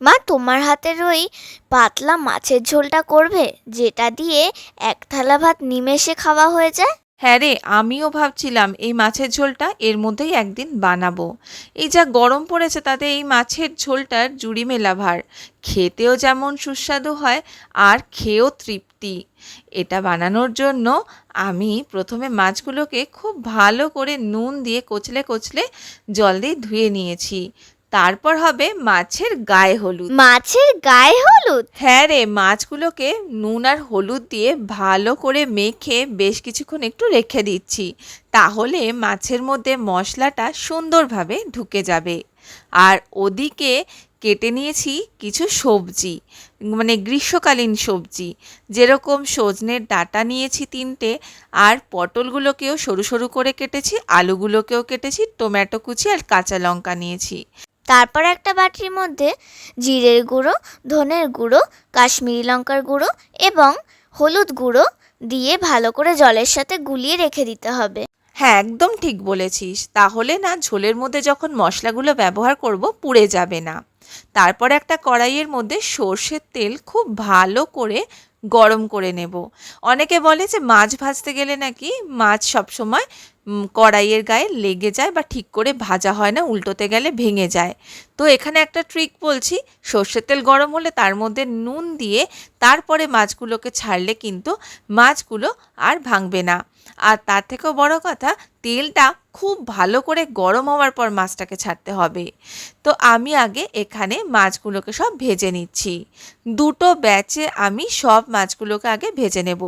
মা, তোমার হাতের ওই পাতলা মাছের ঝোলটা করবে, যেটা দিয়ে এক থালা ভাত নিমেষে খাওয়া হয়ে যায়? হ্যাঁ রে, আমিও ভাবছিলাম এই মাছের ঝোলটা এর মধ্যেই একদিন বানাবো। এই যা গরম পড়েছে তাতে এই মাছের ঝোলটার জুড়ি মেলা ভার। খেতেও যেমন সুস্বাদু হয়, আর খেয়েও তৃপ্তি। এটা বানানোর জন্য আমি প্রথমে মাছগুলোকে খুব ভালো করে নুন দিয়ে কচলে কচলে জল দিয়ে ধুয়ে নিয়েছি। তারপর হবে মাছের গায়ে হলুদ। মাছের গায়ে হলুদ? হ্যাঁ রে মাছগুলোকে নুন আর হলুদ দিয়ে ভালো করে মেখে বেশ কিছুক্ষণ একটু রেখে দিচ্ছি। তাহলে মাছের মধ্যে মশলাটা সুন্দরভাবে ঢুকে যাবে। আর ওদিকে কেটে নিয়েছি কিছু সবজি মানে গ্রীষ্মকালীন সবজি। যেরকম সজনের ডাঁটা নিয়েছি তিনটে আর পটলগুলোকেও সরু সরু করে কেটেছি আলুগুলোকেও কেটেছি টমেটো কুচি আর কাঁচা লঙ্কা নিয়েছি। তারপর একটা বাটির মধ্যে জিরের গুঁড়ো, ধনের গুঁড়ো, কাশ্মীরি লঙ্কার গুঁড়ো এবং হলুদ গুঁড়ো দিয়ে ভালো করে জলের সাথে গুলিয়ে রেখে দিতে হবে। হ্যাঁ একদম ঠিক বলেছিস। তাহলে না ঝোলের মধ্যে যখন মশলাগুলো ব্যবহার করব পুড়ে যাবে না। তারপর একটা কড়াইয়ের মধ্যে সর্ষের তেল খুব ভালো করে গরম করে নেব। অনেকে বলে যে মাছ ভাজতে গেলে নাকি মাছ সবসময় কড়াইয়ের গায়ে লেগে যায় বা ঠিক করে ভাজা হয় না, উল্টোতে গেলে ভেঙে যায়। তো এখানে একটা ট্রিক বলছি, সর্ষের তেল গরম হলে তার মধ্যে নুন দিয়ে তারপরে মাছগুলোকে ছাড়লে কিন্তু মাছগুলো আর ভাঙবে না। আর তার থেকেও বড় কথা তেলটা খুব ভালো করে গরম হওয়ার পর মাছটাকে ছাড়তে হবে। তো আমি আগে এখানে মাছগুলোকে সব ভেজে নিচ্ছি। দুটো ব্যাচে আমি সব মাছগুলোকে আগে ভেজে নেব।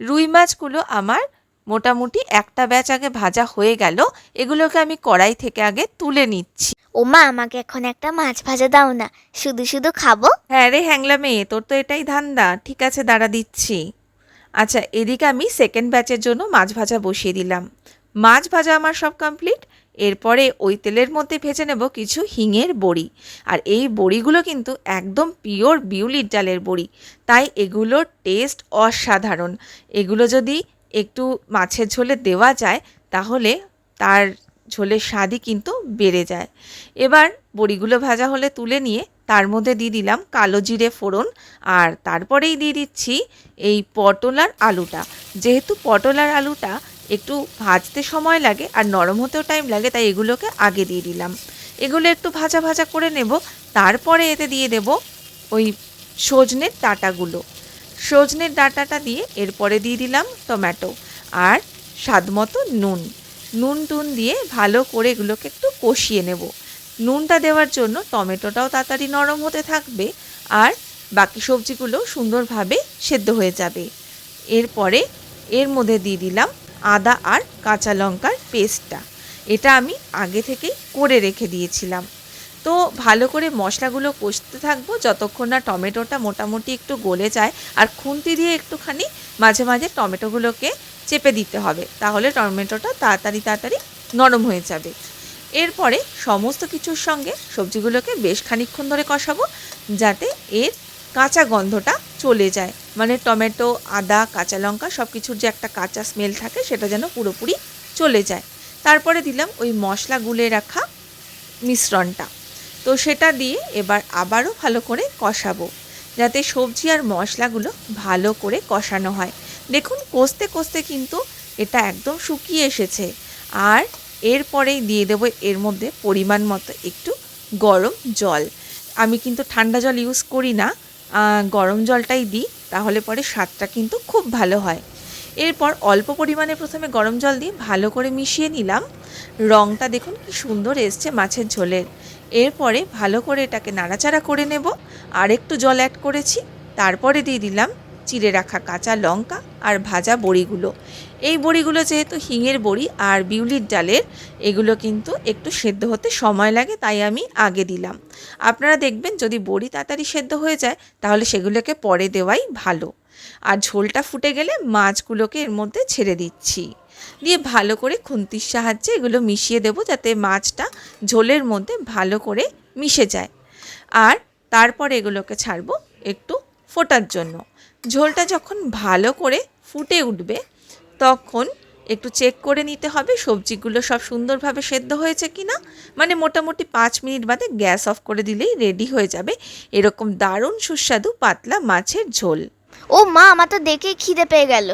রুই মাছগুলো আমার মোটামুটি একটা ব্যাচ আগে ভাজা হয়ে গেল এগুলোকে আমি কড়াই থেকে আগে তুলে নিচ্ছি। ওমা আমাকে এখন একটা মাছ ভাজা দাও না শুধু শুধু খাব? হ্যাঁ রে হ্যাংলা মেয়ে তোর তো এটাই ধান্দা। ঠিক আছে দাঁড়া দিচ্ছি। আচ্ছা এদিকে আমি সেকেন্ড ব্যাচের জন্য মাছ ভাজা বসিয়ে দিলাম। মাছ ভাজা আমার সব কমপ্লিট এরপরে ওই তেলের মধ্যে ভেজে নেব কিছু হিঙের বড়ি। আর এই বড়িগুলো কিন্তু একদম পিওর বিউলির ডালের বড়ি। তাই এগুলোর টেস্ট অসাধারণ। এগুলো যদি একটু মাছের ঝোলে দেওয়া যায়, তাহলে তার ঝোলের স্বাদই কিন্তু বেড়ে যায়। এবার বড়িগুলো ভাজা হলে তুলে নিয়ে তার মধ্যে দিয়ে দিলাম কালো জিরে ফোড়ন আর তারপরেই দিয়ে দিচ্ছি এই পটল আর আলুটা। যেহেতু পটল আর আলুটা একটু ভাজতে সময় লাগে আর নরম হতেও টাইম লাগে, তাই এগুলোকে আগে দিয়ে দিলাম। এগুলো একটু ভাজা ভাজা করে নেব, তারপরে এতে দিয়ে দেব ওই সজনের ডাঁটাগুলো। সজনের ডাঁটাটা দিয়ে এরপরে দিয়ে দিলাম টমেটো আর স্বাদমতো নুন। নুন টুন দিয়ে ভালো করে এগুলোকে একটু কষিয়ে নেব। নুনটা দেওয়ার জন্য টমেটোটাও তাড়াতাড়ি নরম হতে থাকবে আর বাকি সবজিগুলো সুন্দরভাবে সেদ্ধ হয়ে যাবে। এরপরে এর মধ্যে দিয়ে দিলাম আদা আর কাঁচা লঙ্কার পেস্টটা। এটা আমি আগে থেকেই করে রেখে দিয়েছিলাম। তো ভালো করে মশলাগুলো কষতে থাকব যতক্ষণ না টমেটোটা মোটামুটি একটু গলে যায় আর খুন্তি দিয়ে একটুখানি মাঝে মাঝে টমেটোগুলোকে চেপে দিতে হবে। তাহলে টমেটোটা তাড়াতাড়ি তাড়াতাড়ি নরম হয়ে যাবে। এরপরে সমস্ত কিছুর সঙ্গে সবজিগুলোকে বেশ খানিকক্ষণ ধরে কষাবো, যাতে এর কাঁচা গন্ধটা চলে যায়। মানে টমেটো, আদা, কাঁচা লঙ্কা সব কিছুর যে একটা কাঁচা স্মেল থাকে সেটা যেন পুরোপুরি চলে যায়। তারপরে দিলাম ওই মশলা গুলে রাখা মিশ্রণটা। তো সেটা দিয়ে এবার আবারও ভালো করে কষাবো, যাতে সবজি আর মশলাগুলো ভালো করে কষানো হয়। দেখুন, কষতে কষতে কিন্তু এটা একদম শুকিয়ে এসেছে। আর এরপরেই দিয়ে দেবো এর মধ্যে পরিমাণ মতো একটু গরম জল। আমি কিন্তু ঠান্ডা জল ইউজ করি না গরম জলটাই দিই, তাহলে পরে স্বাদটা কিন্তু খুব ভালো হয়। এরপর অল্প পরিমাণে প্রথমে গরম জল দিয়ে ভালো করে মিশিয়ে নিলাম। রঙটা দেখুন কি সুন্দর এসছে মাছের ঝোলের এরপরে ভালো করে এটাকে নাড়াচাড়া করে নেব। আর একটু জল অ্যাড করেছি, তারপরে দিয়ে দিলাম চিড়ে রাখা কাঁচা লঙ্কা আর ভাজা বড়িগুলো। এই বড়িগুলো যেহেতু হিঙের বড়ি আর বিউলির ডালের, এগুলো কিন্তু একটু সেদ্ধ হতে সময় লাগে, তাই আমি আগে দিলাম। আপনারা দেখবেন যদি বড়ি তাড়াতাড়ি সেদ্ধ হয়ে যায়, তাহলে সেগুলোকে পরে দেওয়াই ভালো। আর ঝোলটা ফুটে গেলে মাছগুলোকে এর মধ্যে ছেড়ে দিচ্ছি। দিয়ে ভালো করে খুন্তির সাহায্যে এগুলো মিশিয়ে দেবো, যাতে মাছটা ঝোলের মধ্যে ভালো করে মিশে যায়। আর তারপর এগুলোকে ছাড়বো একটু ফোটার জন্য। ঝোলটা যখন ভালো করে ফুটে উঠবে, তখন একটু চেক করে নিতে হবে সবজিগুলো সব সুন্দরভাবে সেদ্ধ হয়েছে কি না মানে মোটামুটি পাঁচ মিনিট বাদে গ্যাস অফ করে দিলেই রেডি হয়ে যাবে। এরকম দারুণ সুস্বাদু পাতলা মাছের ঝোল। ও মা, আমার তো দেখেই খিদে পেয়ে গেল।